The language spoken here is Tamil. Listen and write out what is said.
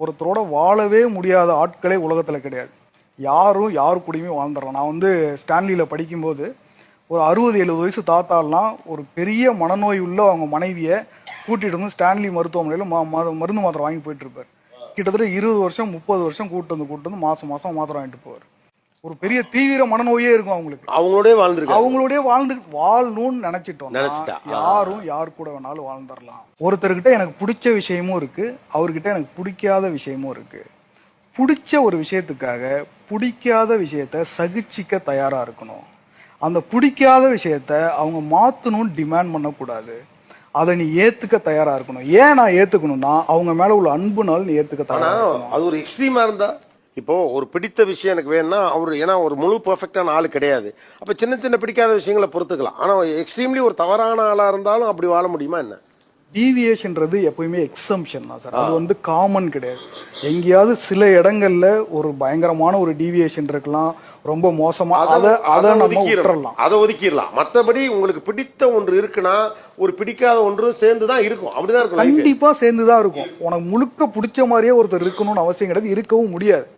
ஒருத்தரோட வாழவே முடியாத ஆட்களே உலகத்தில் கிடையாது. யாரும் யாரு கூடயுமே வாழ்ந்துடுறோம் நான் வந்து ஸ்டான்லியில் படிக்கும்போது ஒரு அறுபது எழுபது வயசு தாத்தாலாம் ஒரு பெரிய மனநோய் உள்ள அவங்க மனைவியை கூட்டிகிட்டு வந்து ஸ்டான்லி மருத்துவமனையில் மா மருந்து மாத்திரை வாங்கி போயிட்டு இருப்பார். கிட்டத்தட்ட இருபது வருஷம் முப்பது வருஷம் கூட்டு வந்து கூட்டு வந்து மாதம் மாதம் மாத்திரை வாங்கிட்டு போவார். ஒரு பெரிய தீவிர மனநோயே இருக்கும் அவங்களுக்கு. அவங்களோடய வாழ்ந்துருக்காங்க. அவங்களோடய வாழ்ந்து வாழணும்னு நினைச்சிட்டோம் நினைச்சிட்டா. யாரும் யார் கூட வேணாலும் வாழ்ந்துடலாம். ஒருத்தர்கிட்ட எனக்கு பிடிச்ச விஷயமும் இருக்கு. அவர்கிட்ட எனக்கு பிடிக்காத விஷயமும் இருக்கு. பிடிச்ச ஒரு விஷயத்துக்காக பிடிக்காத விஷயத்த சகிச்சிக்க தயாரா இருக்கணும். அந்த பிடிக்காத விஷயத்த அவங்க மாத்தணும்னு டிமாண்ட் பண்ணக்கூடாது. அதை நீ ஏத்துக்க தயாரா இருக்கணும். ஏன் நான் ஏத்துக்கணும்னா அவங்க மேல உள்ள அன்புனால நீ ஏத்துக்க ஆனா தயாரா இருக்கணும். அது ஒரு எக்ஸ்ட்ரீமா இருந்தா இப்போ ஒரு பிடித்த விஷயம் எனக்கு வேணும்னா அவர் ஏன்னா ஒரு முழு பெர்ஃபெக்டான ஆள் கிடையாது. அப்ப சின்ன சின்ன பிடிக்காத விஷயங்களை பொறுத்துக்கலாம். ஆனா எக்ஸ்ட்ரீம்லி ஒரு தவறான ஆளா இருந்தாலும் அப்படி வாழ முடியுமா என்ன? டீவியேஷன்றது எப்பயுமே எக்ஸம்ஷன் தான் சார். அது வந்து காமன் கிடையாது. எங்கேயாவது சில இடங்கள்ல ஒரு பயங்கரமான ஒரு டீவியேஷன் இருக்கலாம். ரொம்ப மோசமா அதை அதை நம்ம விட்டுறலாம். அதை ஒதுக்கிடலாம். மத்தபடி உங்களுக்கு பிடித்த ஒன்று இருக்குன்னா ஒரு பிடிக்காத ஒன்றும் சேர்ந்து தான் இருக்கும். அப்படிதான் இருக்கும். கண்டிப்பா சேர்ந்துதான் இருக்கும். உனக்கு முழுக்க பிடிச்ச மாதிரியே ஒருத்தர் இருக்கணும்னு அவசியம் கிடையாது. இருக்கவும் முடியாது.